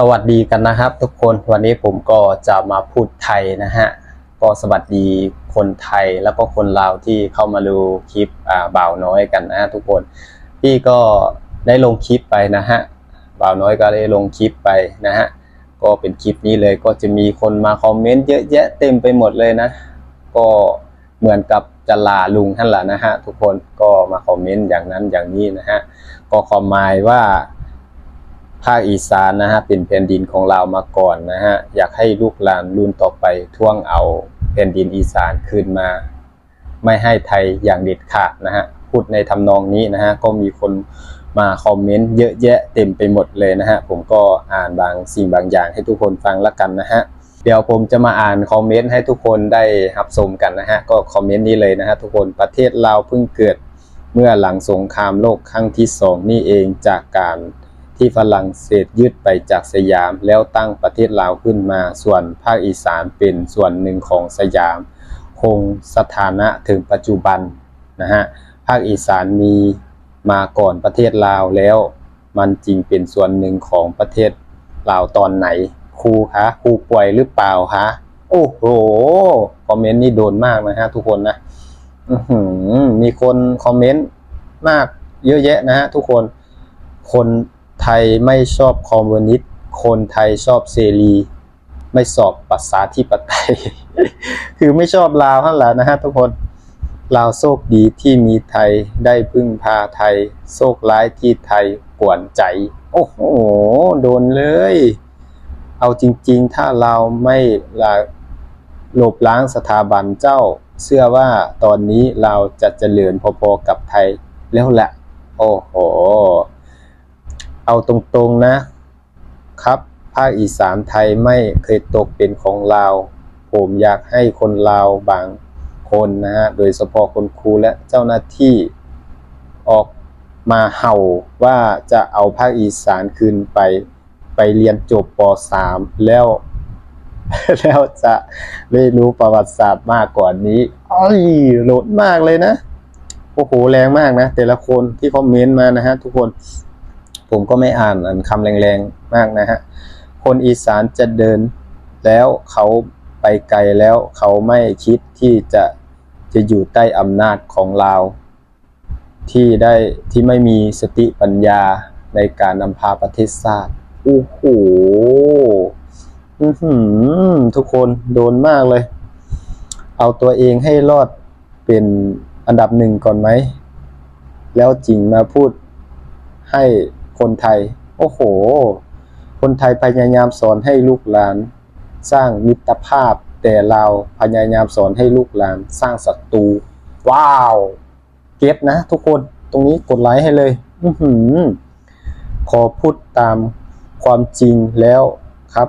สวัสดีกันนะครับ ทุกคนวันนี้ผมก็จะมาพูดไทยนะฮะก็สวัสดีคนไทยแล้วก็คนลาวที่เข้ามาดูคลิปอ่าบ่าวน้อยกันนะทุกคนพี่ก็ได้ลงคลิปไปนะฮะบ่าวน้อยก็ได้ลงคลิปไปนะฮะก็เป็นคลิปนี้เลยก็จะมีคนมาคอมเมนต์เยอะแยะเต็มไปหมดเลยนะ ก็เหมือนกับจะลาลุงท่านละนะฮะทุกคนก็มาคอมเมนต์อย่างนั้นอย่างนี้นะฮะก็ความหมายว่า ภาคอีสานนะฮะเป็นแผ่นดินของเรามาก่อนนะฮะอยากให้ลูกหลานรุ่นต่อไปท่วงเอาแผ่นดินอีสานคืนมา ไม่ให้ไทยอย่างเด็ดขาดนะฮะพูดในทำนองนี้นะฮะก็มีคนมาคอมเมนต์เยอะแยะเต็มไปหมดเลยนะฮะผมก็อ่านบางสิ่งบางอย่างให้ทุกคนฟังละกันนะฮะเดี๋ยวผมจะมาอ่านคอมเมนต์ให้ทุกคนได้รับชมกันนะฮะก็คอมเมนต์นี้เลยนะฮะทุกคนประเทศเราเพิ่งเกิดเมื่อหลังสงครามโลกครั้งที่สองนี่เองจากการ ที่ฝรั่งเศสยึดไปจากสยามแล้วตั้งประเทศลาวขึ้นมา ส่วนภาคอีสานเป็นส่วนหนึ่งของสยาม คงสถานะถึงปัจจุบันนะฮะภาคอีสานมีมาก่อนประเทศลาวแล้ว มันจริงเป็นส่วนหนึ่งของประเทศลาวตอนไหนครูคะครูป่วยหรือเปล่าคะโอ้โหคอมเมนต์นี่โดนมากนะฮะทุกคนนะมีคนคอมเมนต์มากเยอะแยะนะฮะทุกคนคน ไทยไม่ชอบคอมมิวนิสต์คนไทยชอบเสรี ไม่สอบภาษาที่ปไตย คือไม่ชอบลาวนั่นแหละนะฮะทุกคนลาวโชคดีที่มีไทยได้พึ่งพาไทยโชคร้ายที่ไทยกวนใจ โอ้โห โดนเลย เอาจริงๆ ถ้าเราไม่ละลบล้างสถาบันเจ้า เชื่อว่าตอนนี้เราจะเจริญพอๆกับไทยแล้วแหละ โอ้โห เอาตรงๆนะครับภาคอีสานไทยไม่เคยตกเป็นของลาว ผมอยากให้คนลาวบางคนนะฮะโดยเฉพาะคนครูและเจ้าหน้าที่ออกมาเห่าว่าจะเอาภาคอีสานคืนไปไปเรียนจบป .3 แล้ว แล้วจะได้รู้ประวัติศาสตร์มากกว่านี้อ้อยโหลดมากเลยนะ โอ้โห แรงมากนะ แต่ละคนที่คอมเมนต์มานะฮะทุกคน ผมก็ไม่อ่านอันคำแรงๆมากนะฮะ คนอีสานจะเดินแล้วเขาไปไกลแล้วเขาไม่คิดที่จะจะอยู่ใต้อำนาจของลาวที่ได้ที่ไม่มีสติปัญญาในการนำพาประเทศชาติโอ้โหทุกคนโดนมากเลย เอาตัวเองให้รอดเป็นอันดับหนึ่งก่อนไหม แล้วจริงมาพูดให้ คนไทย โอ้โห คนไทยพยายามสอนให้ลูกหลาน สร้างมิตรภาพ แต่เราพยายามสอนให้ลูกหลาน สร้างศัตรูว้าว เก็บนะ ทุกคนตรงนี้กดไลค์ให้เลยอือขอพูดตามความจริงแล้วครับ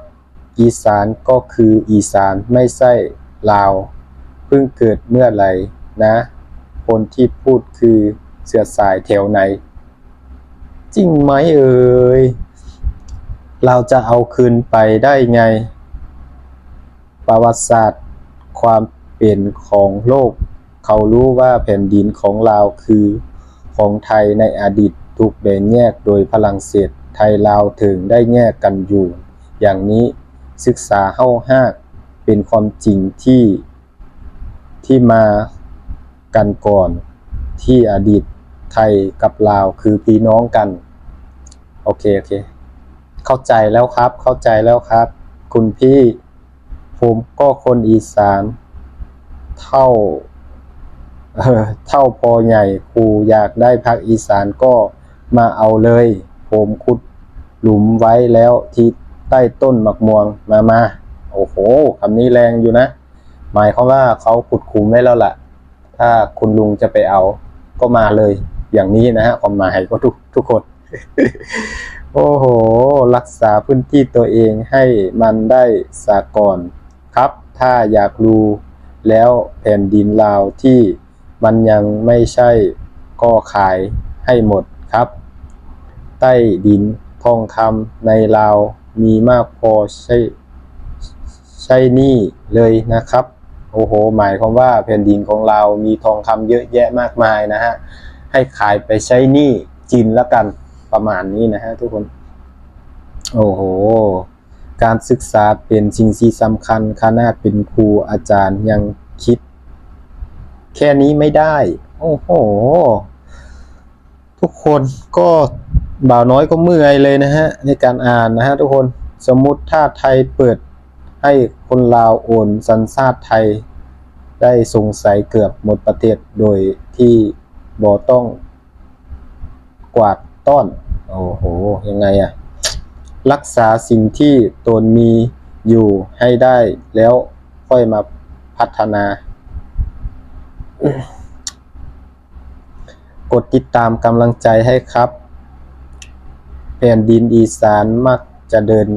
อีสานก็คืออีสานไม่ใช่ลาวเพิ่งเกิดเมื่อไหร่นะ คนที่พูดคือเสือสายแถวไหน จริงไหมเอ่ย เราจะเอาคืนไปได้ไง ประวัติศาสตร์ ความเป็นของโลก เขารู้ว่าแผ่นดินของเราคือของไทยในอดีตถูกแบ่งแยกโดยฝรั่งเศสไทยลาวถึงได้แยกกันอยู่ อย่างนี้ศึกษาเข้าห้ากเป็นความจริงที่ที่มากันก่อนที่อดีตไทยกับลาวคือพี่น้องกัน โอเคโอเค เข้าใจแล้วครับ เข้าใจแล้วครับ คุณพี่ผมก็คนอีสาน เท่าเท่าพอใหญ่ครูอยากได้พักอีสานก็มาเอาเลย ผมขุดหลุมไว้แล้วที่ใต้ต้นหมักม่วงมามาโอ้โหคำนี้แรงอยู่นะ หมายความว่าเขาขุดคุมไว้แล้วล่ะ ถ้าคุณลุงจะไปเอาก็มาเลย อย่างนี้นะฮะความหมายก็ทุกทุกคน โอ้โห รักษาพื้นที่ตัวเองให้มันได้สากอนครับ ถ้าอยากรู้แล้วแผ่นดินลาวที่มันยังไม่ใช่ก็ขายให้หมดครับ ใต้ดินทองคำในลาวมีมากพอใช่ใช่นี่เลยนะครับ โอ้โห หมายความว่าแผ่นดินของเรามีทองคำเยอะแยะมากมายนะฮะ ให้ขายไปใช้หนี้จีนล้วกัน ประมาณนี้นะฮะทุกคน โอ้โห การศึกษาเป็นสิ่งที่สำคัญขนาดเป็นครูอาจารย์ยังคิด แค่นี้ไม่ได้ โอ้โห ทุกคนก็บ่าวน้อยก็เมื่อยเลยนะฮะ ในการอ่านนะฮะทุกคนสมมุติถ้าไทยเปิดให้คนลาวโอนสัญชาติไทย ได้สงสัยเกือบหมดประเทศโดยที่บ่ต้องกวาด ต้อนโอ้โห ยังไงอะรักษาสิ่งที่ตนมีอยู่ให้ได้แล้วค่อยมาพัฒนา กดติดตามกำลังใจให้ครับแผ่นดินอีสานมักจะเดิน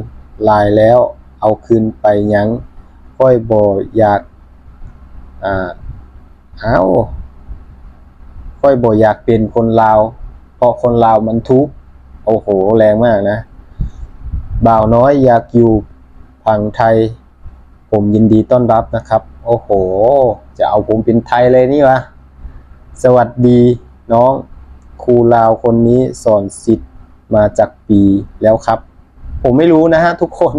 ลายแล้วเอาคืนไปยังค่อยบ่อยากอ่าเอาค่อยบ่อยากเป็นคนลาว เพราะคนลาวมันทุกโอ้โหแรงมากนะ บ่าวน้อยอยากอยู่ฝั่งไทย ผมยินดีต้อนรับนะครับ โอ้โห จะเอาผมเป็นไทยเลยนี่วะสวัสดีน้องครูลาวคนนี้สอนสิทธิ์มาจากปีแล้วครับ ผมไม่รู้นะฮะทุกคน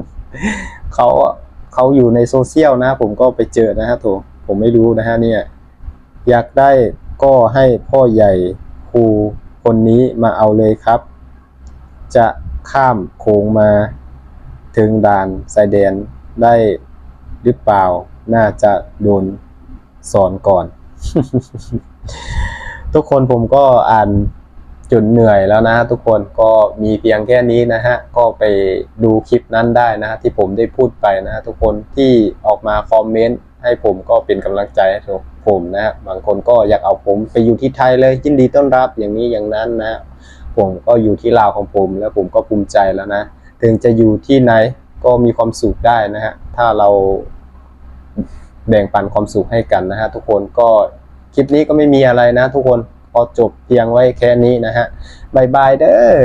เขาเขาอยู่ในโซเชียลนะ ผมก็ไปเจอนะฮะโถผมไม่รู้นะฮะเนี่ย อยากได้ก็ให้พ่อใหญ่ครู คนนี้มาเอาเลยครับ จะข้ามโขงมาถึงด่านชายแดนได้หรือเปล่า น่าจะโดนสอนก่อน ทุกคนผมก็อ่านจนเหนื่อยแล้วนะทุกคนก็มีเพียงแค่นี้นะฮะ ก็ไปดูคลิปนั้นได้นะฮะที่ผมได้พูดไปนะทุกคนที่ออกมาคอมเมนต์ ให้ผมก็เป็นกำลังใจให้ผมนะฮะบางคนก็อยากเอาผมไปอยู่ที่ไทยเลยยินดีต้อนรับอย่างนี้อย่างนั้นนะ ผมก็อยู่ที่ลาวของผมแล้วผมก็ภูมิใจแล้วนะ ถึงจะอยู่ที่ไหนก็มีความสุขได้นะฮะ ถ้าเราแบ่งปันความสุขให้กันนะฮะทุกคนก็คลิปนี้ก็ไม่มีอะไรนะ ทุกคนพอจบเพียงไว้แค่นี้นะฮะบายบายเด้อ